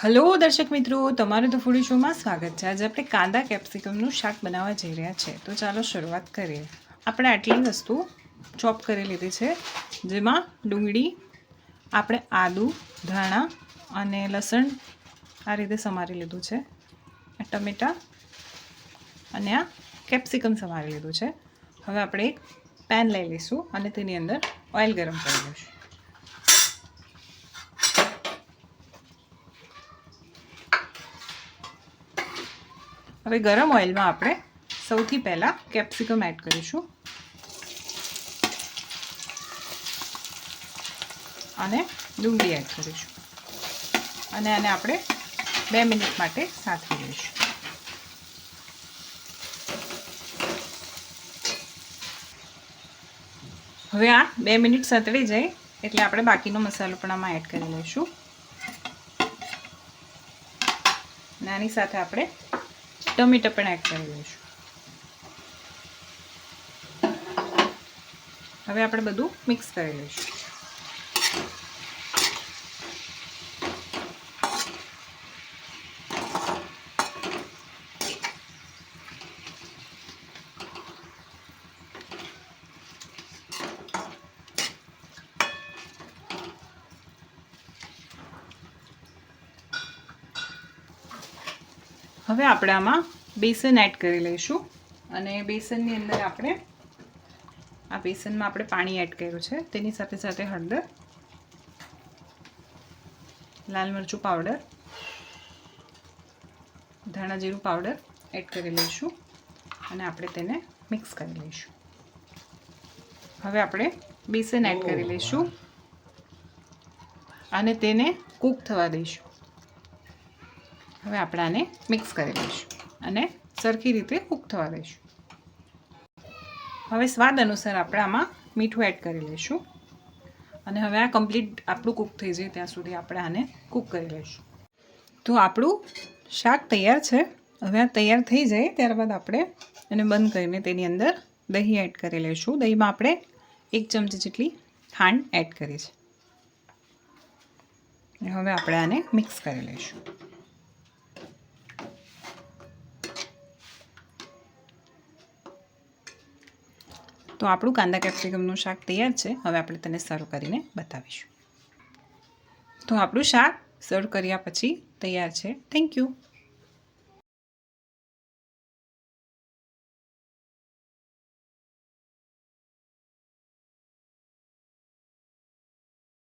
Hello, દર્શક મિત્રો. તમારું તો ફૂડી શોમાં સ્વાગત છે. આજે આપણે કાંદા કેપ્સિકમનું શાક બનાવવા જઈ રહ્યા છે. તો ચાલો શરૂઆત કરીએ. આપણે આટલી વસ્તુ ચોપ કરી લીધી છે, જેમાં ડુંગળી, આપણે આદુ, ધાણા અને લસણ આ રીતે સમારી લીધું છે. ટમેટાં અને આ કેપ્સિકમ સમારી લીધું છે. હવે આપણે એક પેન લઈ લઈશું અને તેની અંદર ઓઇલ ગરમ કરી લઈશું. હવે ગરમ ઓઇલમાં આપણે સૌથી પહેલાં કેપ્સિકમ એડ કરીશું. અને ડુંગળી એડ કરીશું. અને આને આપણે બે મિનિટ માટે સાથવી લઈશું. હવે આ બે મિનિટ સતળી જાય એટલે આપણે બાકીનો મસાલો પણ આમાં એડ કરી લઈશું. નાની સાથે આપણે ટમેટા પણ એડ કરી લઈશું હવે આપણે બધું મિક્સ કરી લઈશું. હવે આપણે આમાં બેસન એડ કરી લઈશું. અને બેસનની અંદર આપણે આ બેસનમાં આપણે પાણી એડ કર્યું છે. તેની સાથે સાથે હળદર લાલ મરચું પાવડર ધાણા જીરું પાવડર એડ કરી લઈશું અને આપણે તેને મિક્સ કરી લઈશું. હવે આપણે બેસન એડ કરી લઈશું. અને તેને કૂક થવા દઈશું. હવે આપણે આને મિક્સ કરી લઈશું અને સરખી રીતે કૂક થવા દઈશું. હવે સ્વાદ અનુસાર આપણે આમાં મીઠું એડ કરી લઈશું. અને હવે આ કમ્પ્લીટ આપણું કૂક થઈ જાય ત્યાં સુધી આપણે આને કૂક કરી લઈશું. તો આપણું શાક તૈયાર છે. હવે આ તૈયાર થઈ જાય ત્યારબાદ આપણે એને બંધ કરીને તેની અંદર દહીં એડ કરી લઈશું. દહીંમાં આપણે એક ચમચી જેટલી ખાંડ એડ કરી છે. હવે આપણે આને મિક્સ કરી લઈશું. તો આપણું કાંદા કેપ્સિકમનું શાક તૈયાર છે. હવે આપણે તેને સર્વ કરીને બતાવીશું. તો આપણું શાક સર્વ કર્યા પછી તૈયાર છે. Thank you